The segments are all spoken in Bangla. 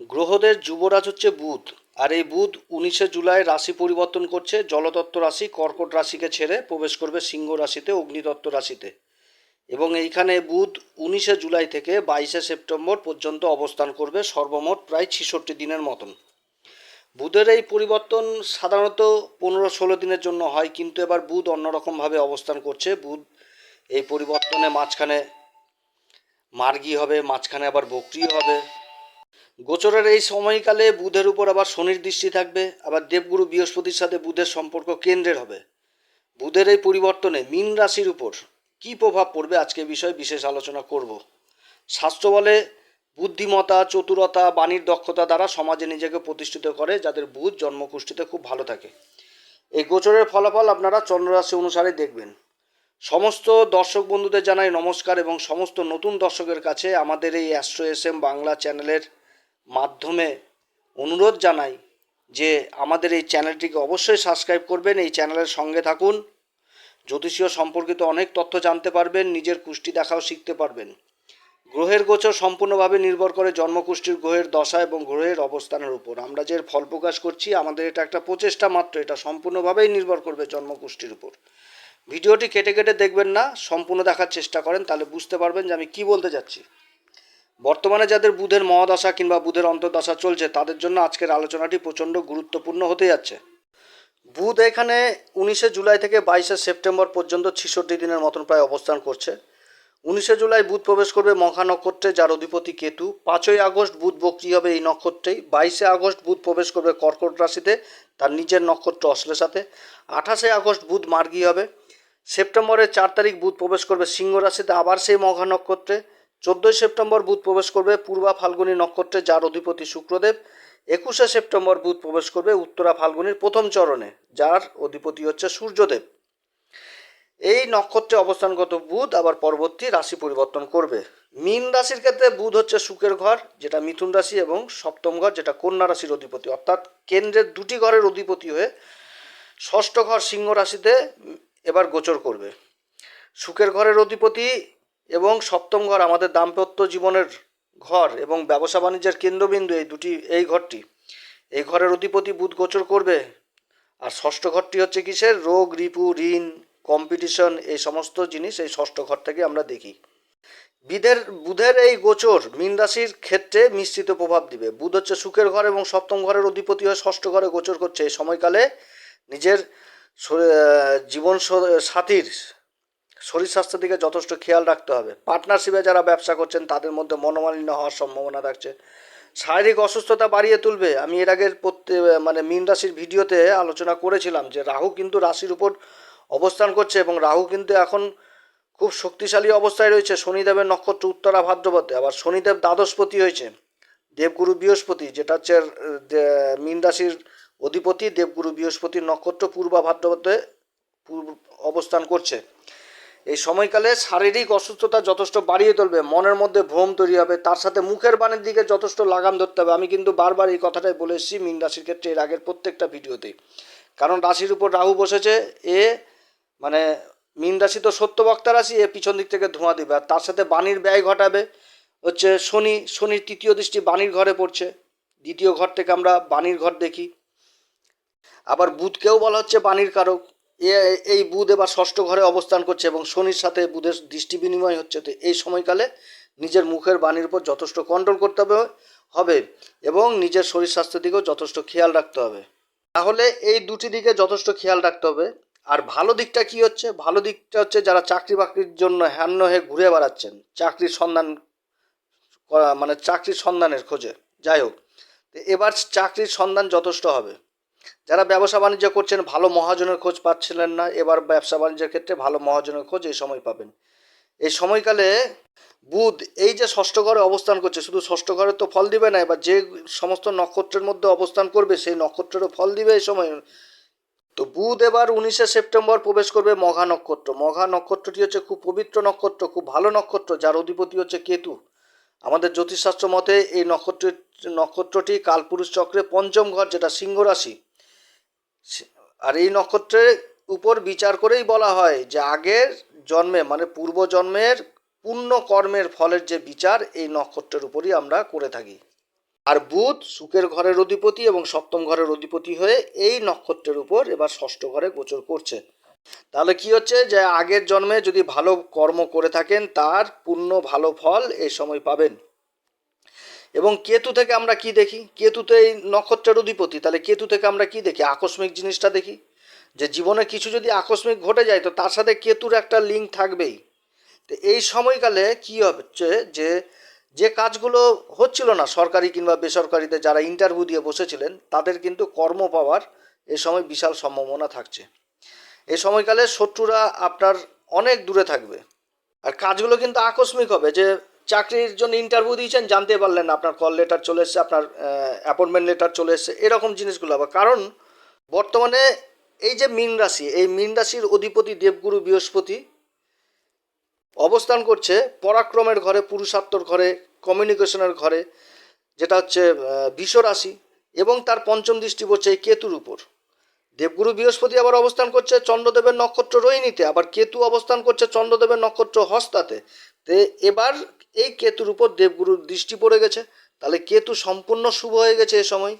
গ্রহদের যুবরাজ হচ্ছে বুধ, আর এই বুধ উনিশে জুলাই রাশি পরিবর্তন করছে। জলতত্ত্ব রাশি কর্কট রাশিকে ছেড়ে প্রবেশ করবে সিংহ রাশিতে অগ্নিতত্ত্ব রাশিতে। এবং এইখানে বুধ উনিশে জুলাই থেকে বাইশে সেপ্টেম্বর পর্যন্ত অবস্থান করবে সর্বমোট প্রায় ছেষট্টি দিনের মতন। বুধের এই পরিবর্তন সাধারণত পনেরো ষোলো দিনের জন্য হয়, কিন্তু এবার বুধ অন্যরকমভাবে অবস্থান করছে। বুধ এই পরিবর্তনে মাঝখানে মার্গি হবে, মাঝখানে আবার বকরি হবে। গোচরের এই সময়কালে বুধের উপর আবার শনির দৃষ্টি থাকবে, আবার দেবগুরু বৃহস্পতির সাথে বুধের সম্পর্ক কেন্দ্রের হবে। বুধের এই পরিবর্তনে মীন রাশির উপর কী প্রভাব পড়বে আজকে বিষয়ে বিশেষ আলোচনা করব। শাস্ত্র বলে বুদ্ধিমতা চতুরতা, বাণীর দক্ষতা দ্বারা সমাজে নিজেকে প্রতিষ্ঠিত করে, যাদের বুধ জন্মকুষ্ঠিতে খুব ভালো থাকে। এই গোচরের ফলাফল আপনারা চন্দ্ররাশি অনুসারে দেখবেন। সমস্ত দর্শক বন্ধুদের জানাই নমস্কার এবং সমস্ত নতুন দর্শকের কাছে আমাদের এই অ্যাস্ট্রো এস এম বাংলা চ্যানেলের মাধ্যমে অনুরোধ জানাই যে আমাদের এই চ্যানেলটিকে অবশ্যই সাবস্ক্রাইব করবেন, এই চ্যানেলের সঙ্গে থাকুন। জ্যোতিষীয় সম্পর্কিত অনেক তথ্য জানতে পারবেন, নিজের কুষ্টি দেখাও শিখতে পারবেন। গ্রহের গোচর সম্পূর্ণভাবে নির্ভর করে জন্মকুষ্ঠির গ্রহের দশা এবং গ্রহের অবস্থানের উপর। আমরা যে ফল প্রকাশ করছি, আমাদের এটা একটা প্রচেষ্টা মাত্র, এটা সম্পূর্ণভাবেই নির্ভর করবে জন্মকুষ্ঠির উপর। ভিডিওটি কেটে কেটে দেখবেন না, সম্পূর্ণ দেখার চেষ্টা করেন, তাহলে বুঝতে পারবেন যে আমি কি বলতে যাচ্ছি। বর্তমানে যাদের বুধের মহাদশা কিংবা বুধের অন্তর্দশা চলছে, তাদের জন্য আজকের আলোচনাটি প্রচণ্ড গুরুত্বপূর্ণ হতে যাচ্ছে। বুধ এখানে উনিশে জুলাই থেকে বাইশে সেপ্টেম্বর পর্যন্ত ছেষট্টি দিনের মতন প্রায় অবস্থান করছে। উনিশে জুলাই বুধ প্রবেশ করবে মখা নক্ষত্রে, যার অধিপতি কেতু। পাঁচই আগস্ট বুধ বক্রি হবে এই নক্ষত্রেই। বাইশে আগস্ট বুধ প্রবেশ করবে কর্কট রাশিতে, তার নিজের নক্ষত্র অশ্লেষাতে। আঠাশে আগস্ট বুধ মার্গী হবে। সেপ্টেম্বরের চার তারিখ বুধ প্রবেশ করবে সিংহ রাশিতে, আবার সেই মঘা নক্ষত্রে। চোদ্দোই সেপ্টেম্বর বুধ প্রবেশ করবে পূর্বা ফাল্গুনী নক্ষত্রে, যার অধিপতি শুক্রদেব। একুশে সেপ্টেম্বর বুধ প্রবেশ করবে উত্তরা ফাল্গুনির প্রথম চরণে, যার অধিপতি হচ্ছে সূর্যদেব। এই নক্ষত্রে অবস্থানগত বুধ, আবার পরবর্তী রাশি পরিবর্তন করবে। মীন রাশির ক্ষেত্রে বুধ হচ্ছে সুখের ঘর, যেটা মিথুন রাশি এবং সপ্তম ঘর, যেটা কন্যা রাশির অধিপতি। অর্থাৎ কেন্দ্রের দুটি ঘরের অধিপতি হয়ে ষষ্ঠ ঘর সিংহ রাশিতে এবার গোচর করবে। সুখের ঘরের অধিপতি এবং সপ্তম ঘর আমাদের দাম্পত্য জীবনের ঘর এবং ব্যবসা বাণিজ্যের কেন্দ্রবিন্দু এই দুটি, এই ঘরটি। এই ঘরের অধিপতি বুধ গোচর করবে। আর ষষ্ঠ ঘরটি হচ্ছে কিসের? রোগ, রিপু, ঋণ কম্পিটিশন এই সমস্ত জিনিস এই ষষ্ঠ ঘর থেকে আমরা দেখি। বিধের বুধের এই গোচর মীন রাশির ক্ষেত্রে মিশ্রিত প্রভাব দিবে। বুধ হচ্ছে সুখের ঘর এবং সপ্তম ঘরের অধিপতি হয়ে ষষ্ঠ ঘরে গোচর করছে। এই সময়কালে নিজের জীবন সাথীর শরীর স্বাস্থ্যের দিকে যথেষ্ট খেয়াল রাখতে হবে। পার্টনারশিপে যারা ব্যবসা করছেন, তাদের মধ্যে মনোমালিন্য হওয়ার সম্ভাবনা থাকছে। শারীরিক অসুস্থতা বাড়িয়ে তুলবে। আমি এর আগের প্রত্যেক মানে মীন রাশির ভিডিওতে আলোচনা করেছিলাম যে রাহু কিন্তু রাশির উপর অবস্থান করছে এবং রাহু কিন্তু এখন খুব শক্তিশালী অবস্থায় রয়েছে। শনিদেবের নক্ষত্র উত্তরা ভাদ্রপদে, আবার শনিদেব দ্বাদশপতি হয়েছে। দেবগুরু বৃহস্পতি, যেটা হচ্ছে মীন রাশির অধিপতি, দেবগুরু বৃহস্পতির নক্ষত্র পূর্বা ভাদ্রপদে পূর্ব অবস্থান করছে। এই সময়কালে শারীরিক অসুস্থতা যথেষ্ট বাড়িয়ে তুলবে, মনের মধ্যে ভ্রম তৈরি হবে, তার সাথে মুখের বাণের দিকে যথেষ্ট লাগাম ধরতে হবে। আমি কিন্তু বারবার এই কথাটাই বলে এসেছি মীন রাশির ক্ষেত্রে এর আগের প্রত্যেকটা ভিডিওতেই কারণ রাশির উপর রাহু বসেছে, এ মানে মীন রাশি তো সত্য বক্তা রাশি, এ পিছন দিক থেকে ধোঁয়া দেবে। আর তার সাথে বাণীর ব্যয় ঘটাবে, হচ্ছে শনি, শনির তৃতীয় দৃষ্টি বাণীর ঘরে পড়ছে, দ্বিতীয় ঘর থেকে আমরা বাণীর ঘর দেখি। আবার বুধকেও বলা হচ্ছে বাণীর কারক। এই বুধ এবার ষষ্ঠ ঘরে অবস্থান করছে এবং শনির সাথে বুধের দৃষ্টি বিনিময় হচ্ছে। তো এই সময়কালে নিজের মুখের বাণীর উপর যথেষ্ট কন্ট্রোল করতে হবে হবে এবং নিজের শরীর স্বাস্থ্যের দিকেও যথেষ্ট খেয়াল রাখতে হবে। তাহলে এই দুটি দিকে যথেষ্ট খেয়াল রাখতে হবে। আর ভালো দিকটা কি হচ্ছে? ভালো দিকটা হচ্ছে যারা চাকরি বাকরির জন্য হ্যান্ন হয়ে ঘুরে বেড়াচ্ছেন, চাকরির সন্ধান করা মানে চাকরির সন্ধানের খোঁজে। যাই হোক এবার চাকরির সন্ধান যথেষ্ট হবে। যারা ব্যবসা বাণিজ্য করছেন, ভালো মহাজনের খোঁজ পাচ্ছিলেন না। এবার ব্যবসা বাণিজ্যের ক্ষেত্রে ভালো মহাজনের খোঁজ এই সময় পাবেন। এই সময়কালে বুধ এই যে ষষ্ঠ ঘরে অবস্থান করছে, শুধু ষষ্ঠ ঘরে তো ফল দিবে না, এবার যে সমস্ত নক্ষত্রের মধ্যে অবস্থান করবে, সেই নক্ষত্রেরও ফল দিবে এই সময়। তো বুধ এবার উনিশে সেপ্টেম্বর প্রবেশ করবে মঘা নক্ষত্র। মঘা নক্ষত্রটি হচ্ছে খুব পবিত্র নক্ষত্র, খুব ভালো নক্ষত্র, যার অধিপতি হচ্ছে কেতু। আমাদের জ্যোতিষশাস্ত্র মতে এই নক্ষত্র নক্ষত্রটি কালপুরুষ চক্রে পঞ্চম ঘর, যেটা সিংহ রাশি। আর এই নক্ষত্রের উপর বিচার করেই বলা হয় যে আগের জন্মে মানে পূর্ব জন্মের পুণ্য কর্মের ফলের যে বিচার, এই নক্ষত্রের উপরই আমরা করে থাকি। আর বুধ সুখের ঘরের অধিপতি এবং সপ্তম ঘরের অধিপতি হয়ে এই নক্ষত্রের উপর এবার ষষ্ঠ ঘরে গোচর করছে। তাহলে কি হচ্ছে যে আগের জন্মে যদি ভালো কর্ম করে থাকেন, তার পূর্ণ ভালো ফল এই সময় পাবেন। এবং কেতু থেকে আমরা কি দেখি? কেতু তো এই নক্ষত্রের অধিপতি। তাহলে কেতু থেকে আমরা কি দেখি? আকস্মিক জিনিসটা দেখি? যে জীবনে কিছু যদি আকস্মিক ঘটে যায়, তো তার সাথে কেতুর একটা লিঙ্ক থাকবেই। তো এই সময়কালে কি হচ্ছে যে যে কাজগুলো হচ্ছিল না সরকারি কিংবা বেসরকারিতে যারা ইন্টারভিউ দিয়ে বসেছিলেন, তাদের কিন্তু কর্ম পাওয়ার এ সময় বিশাল সম্ভাবনা থাকছে। এ সময়কালে শত্রুরা আপনার অনেক দূরে থাকবে। আর কাজগুলো কিন্তু আকস্মিক হবে যে চাকরির জন্য ইন্টারভিউ দিয়েছেন, জানতে পারলেন আপনার কল লেটার চলে এসছে, আপনার অ্যাপয়েন্টমেন্ট লেটার চলে এসছে, এরকম জিনিসগুলো হবে কারণ বর্তমানে এই যে মীন রাশি, এই মীন রাশির অধিপতি দেবগুরু বৃহস্পতি অবস্থান করছে পরাক্রমের ঘরে পুরুষাত্মর ঘরে কমিউনিকেশনের ঘরে, যেটা হচ্ছে বিষ রাশি, এবং তার পঞ্চম দৃষ্টি পড়ছে এই কেতুর উপর। দেবগুরু বৃহস্পতি আবার অবস্থান করছে চন্দ্রদেবের নক্ষত্র রোহিণীতে, আবার কেতু অবস্থান করছে চন্দ্রদেবের নক্ষত্র হস্তাতে। তে এবার এই কেতুর উপর দেবগুরুর দৃষ্টি পড়ে গেছে। তাহলে কেতু সম্পূর্ণ শুভ হয়ে গেছে এ সময়।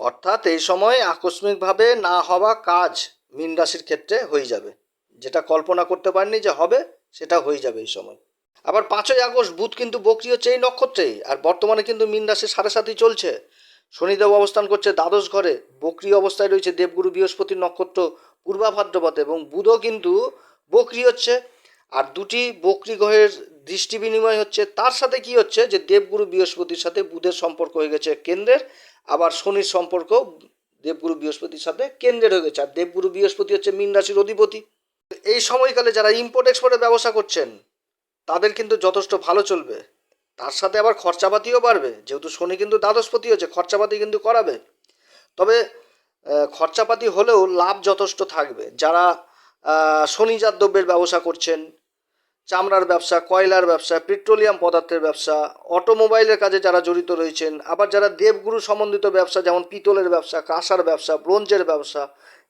অর্থাৎ এই সময় আকস্মিকভাবে না হওয়া কাজ মীন রাশির ক্ষেত্রে হয়ে যাবে। যেটা কল্পনা করতে পারেননি যে হবে, সেটা হয়ে যাবে এই সময়। আবার পাঁচই আগস্ট বুধ কিন্তু বকরি হচ্ছে এই নক্ষত্রেই, আর বর্তমানে কিন্তু মীন রাশির সাড়ে সাথেই চলছে। শনিদেব অবস্থান করছে দ্বাদশ ঘরে বকরি অবস্থায় রয়েছে দেবগুরু বৃহস্পতির নক্ষত্র পূর্বাভাদ্রপথে এবং বুধও কিন্তু বকরি হচ্ছে। আর দুটি বকরি গ্রহের দৃষ্টি বিনিময় হচ্ছে, তার সাথে কি হচ্ছে যে দেবগুরু বৃহস্পতির সাথে বুধের সম্পর্ক হয়ে গেছে কেন্দ্রের, আবার শনির সম্পর্ক দেবগুরু বৃহস্পতির সাথে কেন্দ্রের হয়ে গেছে। আর দেবগুরু বৃহস্পতি হচ্ছে মীন রাশির অধিপতি। এই সময়কালে যারা ইম্পোর্ট এক্সপোর্টের ব্যবসা করছেন, তাদের কিন্তু যথেষ্ট ভালো চলবে। তার সাথে আবার খরচাপাতিও বাড়বে, যেহেতু শনি কিন্তু দ্বাদশপতি হচ্ছে, খরচাপাতি কিন্তু করাবে। তবে খরচাপাতি হলেও লাভ যথেষ্ট থাকবে। যারা শনিজাত দ্রব্যের ব্যবসা করছেন চামড়ার ব্যবসা, কয়লার ব্যবসা, পেট্রোলিয়াম পদার্থের ব্যবসা, অটোমোবাইলের কাজে যারা জড়িত রয়েছেন, আবার যারা দেবগুরু সম্বন্ধিত ব্যবসা, যেমন পিতলের ব্যবসা, কাঁসার ব্যবসা, ব্রোঞ্জের ব্যবসা,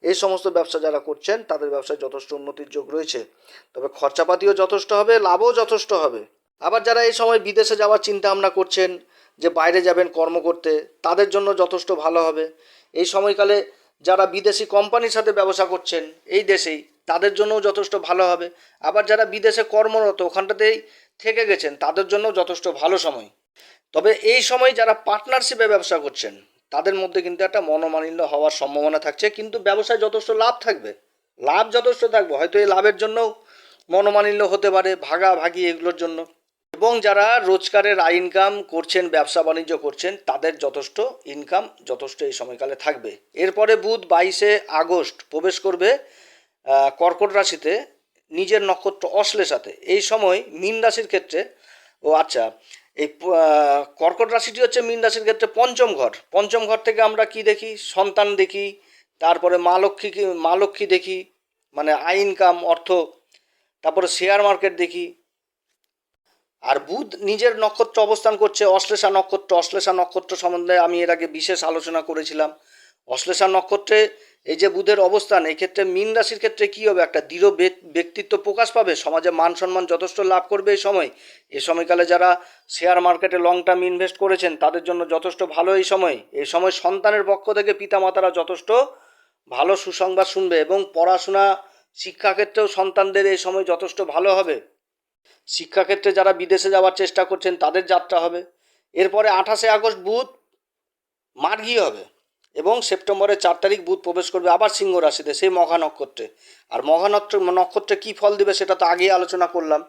এই সমস্ত ব্যবসা যারা করছেন, তাদের ব্যবসায় যথেষ্ট উন্নতির যোগ রয়েছে। তবে খরচাপাতিও যথেষ্ট হবে, লাভও যথেষ্ট হবে। আবার যারা এই সময় বিদেশে যাওয়ার চিন্তা ভাবনা করছেন, যে বাইরে যাবেন কর্ম করতে, তাদের জন্য যথেষ্ট ভালো হবে। এই সময়কালে যারা বিদেশি কোম্পানির সাথে ব্যবসা করছেন, এই দেশেই তাদের জন্যও যথেষ্ট ভালো হবে। আবার যারা বিদেশে কর্মরত ওখানটাতেই থেকে গেছেন, তাদের জন্য যথেষ্ট ভালো সময়। তবে এই সময় যারা পার্টনারশিপে ব্যবসা করছেন, তাদের মধ্যে কিন্তু একটা মনোমালিন্য হওয়ার সম্ভাবনা থাকছে, কিন্তু ব্যবসায় যথেষ্ট লাভ থাকবে। লাভ যথেষ্ট থাকবে, হয়তো এই লাভের জন্যও মনোমালিন্য হতে পারে, ভাগাভাগি এগুলোর জন্য। এবং যারা রোজগারের আয় ইনকাম করছেন, ব্যবসা বাণিজ্য করছেন, তাদের যথেষ্ট ইনকাম যথেষ্ট এই সময়কালে থাকবে। এরপরে বুধ বাইশে আগস্ট প্রবেশ করবে কর্কট রাশিতে নিজের নক্ষত্র অশ্লেষাতে এই সময় মীন রাশির ক্ষেত্রে, ও আচ্ছা এই কর্কট রাশিটি হচ্ছে মীন রাশির ক্ষেত্রে পঞ্চম ঘর। পঞ্চম ঘর থেকে আমরা কি দেখি? সন্তান দেখি, তারপরে মা লক্ষ্মী মা লক্ষ্মী দেখি মানে আয় ইনকাম অর্থ, তারপরে শেয়ার মার্কেট দেখি। আর বুধ নিজের নক্ষত্র অবস্থান করছে, অশ্লেষা নক্ষত্র। অশ্লেষা নক্ষত্র সম্বন্ধে আমি এর আগে বিশেষ আলোচনা করেছিলাম। অশ্লেষা নক্ষত্রে এই যে বুধের অবস্থান, এই ক্ষেত্রে মীন রাশির ক্ষেত্রে কী হবে? একটা দৃঢ় ব্যক্তিত্ব প্রকাশ পাবে। সমাজে মান সম্মান যথেষ্ট লাভ করবে এই সময়। এই সময়কালে যারা শেয়ার মার্কেটে লং টার্ম ইনভেস্ট করেছেন, তাদের জন্য যথেষ্ট ভালো এই সময়। এই সময় সন্তানের পক্ষ থেকে পিতামাতারা যথেষ্ট ভালো সুসংবাদ শুনবে এবং পড়াশোনা, শিক্ষাক্ষেত্রেও সন্তানদের এই সময় যথেষ্ট ভালো হবে। শিক্ষাক্ষেত্রে যারা বিদেশে যাওয়ার চেষ্টা করছেন, তাদের যাত্রা হবে। এরপরে আঠাশে আগস্ট বুধ মার্গী হবে। এবং সেপ্টেম্বরের চার তারিখ বুধ প্রবেশ করবে আবার সিংহ রাশিতে, সেই মঘা নক্ষত্রে। আর মঘা নক্ষত্র কী ফল দিবে সেটা তো আগেই আলোচনা করলাম।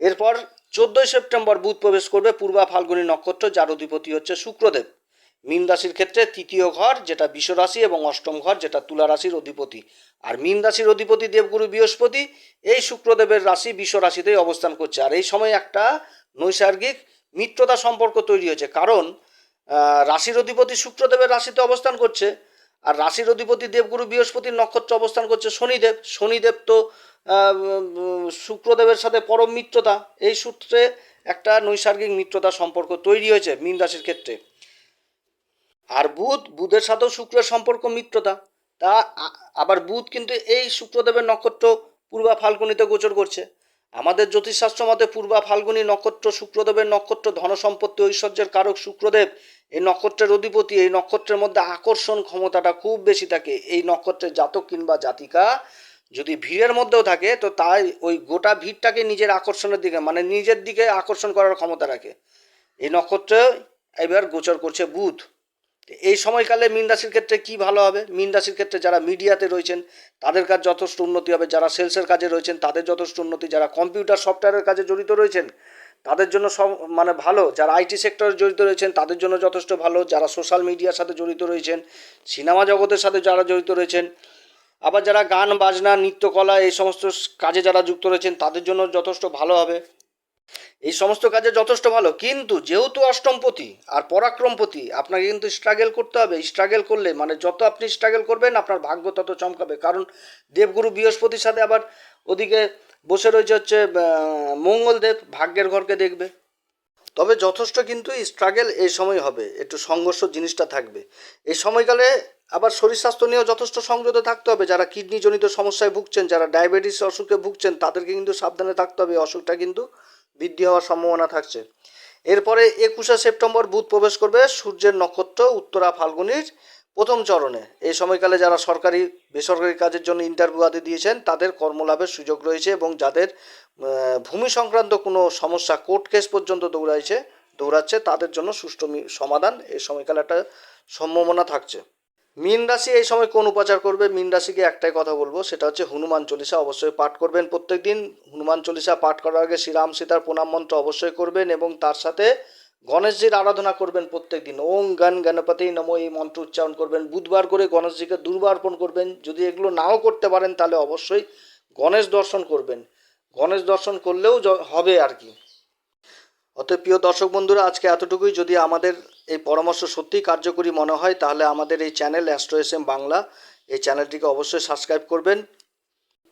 এরপর চোদ্দোই সেপ্টেম্বর বুধ প্রবেশ করবে পূর্বা ফাল্গুনী নক্ষত্র, যার অধিপতি হচ্ছে শুক্রদেব। মীন রাশির ক্ষেত্রে তৃতীয় ঘর, যেটা বিষ রাশি এবং অষ্টম ঘর, যেটা তুলা রাশির অধিপতি। আর মীন রাশির অধিপতি দেবগুরু বৃহস্পতি, এই শুক্রদেবের রাশি বিষ রাশিতেই অবস্থান করছে। আর এই সময় একটা নৈসর্গিক মিত্রতা সম্পর্ক তৈরি হয়েছে। কারণ রাশির অধিপতি শুক্রদেবের রাশিতে অবস্থান করছে, আর রাশির অধিপতি দেবগুরু বৃহস্পতির নক্ষত্র অবস্থান করছে শনিদেব। শনিদেব তো শুক্রদেবের সাথে পরম মিত্রতা, এই সূত্রে একটা নৈসর্গিক মিত্রতা সম্পর্ক তৈরি হয়েছে মীন রাশির ক্ষেত্রে। আর বুধ, বুধের সাথেও শুক্রের সম্পর্ক মিত্রতা। তা আবার বুধ কিন্তু এই শুক্রদেবের নক্ষত্র পূর্বা ফাল্গুনিতে গোচর করছে। আমাদের জ্যোতিষশাস্ত্র মতে পূর্বা ফাল্গুনী নক্ষত্র শুক্রদেবের নক্ষত্র ধনসম্পত্তি ঐশ্বর্যের কারক শুক্রদেব। এই নক্ষত্রের অধিপতি, এই নক্ষত্রের মধ্যে আকর্ষণ ক্ষমতাটা খুব বেশি থাকে। এই নক্ষত্রের জাতক কিংবা জাতিকা যদি ভিড়ের মধ্যেও থাকে, তো তাই ওই গোটা ভিড়টাকে নিজের আকর্ষণের দিকে মানে নিজের দিকে আকর্ষণ করার ক্ষমতা রাখে। এই নক্ষত্রে এবার গোচর করছে বুধ। এই সময়কালে মীন রাশির ক্ষেত্রে কি ভালো হবে? মীন রাশির ক্ষেত্রে যারা মিডিয়াতে রয়েছেন, তাদের কাজ যথেষ্ট উন্নতি হবে। যারা সেলসের কাজে রয়েছেন, তাদের যথেষ্ট উন্নতি। যারা কম্পিউটার, সফটওয়্যারের কাজে জড়িত রয়েছেন, তাদের জন্য সব মানে ভালো। যারা আইটি সেক্টরে জড়িত রয়েছেন, তাদের জন্য যথেষ্ট ভালো। যারা সোশ্যাল মিডিয়ার সাথে জড়িত রয়েছেন, সিনেমা জগতের সাথে যারা জড়িত রয়েছেন, আবার যারা গান, বাজনা, নৃত্যকলা, এই সমস্ত কাজে যারা যুক্ত রয়েছেন, তাদের জন্য যথেষ্ট ভালো হবে। এই সমস্ত কাজে যথেষ্ট ভালো। কিন্তু যেহেতু অষ্টমপতি আর পরাক্রমপতি, আপনাকে কিন্তু স্ট্রাগল করতে হবে। স্ট্রাগেল করলে মানে যত আপনি স্ট্রাগেল করবেন, আপনার ভাগ্য তত চমকাবে। কারণ দেবগুরু বৃহস্পতির সাথে আবার ওদিকে বসে রয়েছে হচ্ছে মঙ্গলদেব ভাগ্যের ঘরকে দেখবে। তবে যথেষ্ট কিন্তু স্ট্রাগেল এই সময় হবে। একটু সংঘর্ষ জিনিসটা থাকবে। এই সময়কালে আবার শরীর স্বাস্থ্য নিয়েও যথেষ্ট সংযত থাকতে হবে। যারা কিডনিজনিত সমস্যায় ভুগছেন, যারা ডায়াবেটিস অসুখে ভুগছেন, তাদেরকে কিন্তু সাবধানে থাকতে হবে। অসুখটা কিন্তু বৃদ্ধি হওয়ার সম্ভাবনা থাকছে। এরপরে একুশে সেপ্টেম্বর বুধ প্রবেশ করবে সূর্যের নক্ষত্র, উত্তরা ফাল্গুনির প্রথম চরণে। এই সময়কালে যারা সরকারি, বেসরকারি কাজের জন্য ইন্টারভিউ আদি দিয়েছেন, তাদের কর্মলাভের সুযোগ রয়েছে এবং যাদের ভূমি সংক্রান্ত কোনো সমস্যা কোর্ট কেস পর্যন্ত দৌড়াইছে, দৌড়াচ্ছে, তাদের জন্য সুষ্ঠু সমাধান এই সময়কালে একটা সম্ভাবনা থাকছে। মীন রাশি এই সময় কোন উপাচার করবে? মীন রাশিকে একটাই কথা বলব, সেটা হচ্ছে হনুমান চল্লিশা অবশ্যই পাঠ করবেন প্রত্যেকদিন। হনুমান চল্লিশা পাঠ করার আগে শ্রীরাম সীতার প্রণাম মন্ত্র অবশ্যই করবেন এবং তার সাথে গণেশজির আরাধনা করবেন প্রত্যেকদিন। ওং গণ গণপতি নম এই মন্ত্র উচ্চারণ করবেন। বুধবার করে গণেশজিকে দুর্বার অর্পণ করবেন। যদি এগুলো নাও করতে পারেন, তাহলে অবশ্যই গণেশ দর্শন করবেন। গণেশ দর্শন করলেও হবে আর কি। অতএব প্রিয় দর্শক বন্ধুরা, আজকে এতটুকুই। যদি আমাদের এই পরামর্শ সত্যিই কার্যকরী মনে হয়, তাহলে আমাদের এই channel Astro S M Bangla, এই চ্যানেলটিকে অবশ্যই সাবস্ক্রাইব করবেন।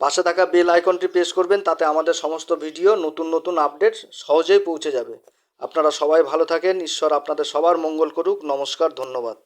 পাশে থাকা বেল আইকনটি প্রেস করবেন, তাতে আমাদের সমস্ত ভিডিও নতুন নতুন আপডেট সহজেই পৌঁছে যাবে। আপনারা সবাই ভালো থাকেন, ঈশ্বর আপনাদের সবার মঙ্গল করুক, নমস্কার, ধন্যবাদ।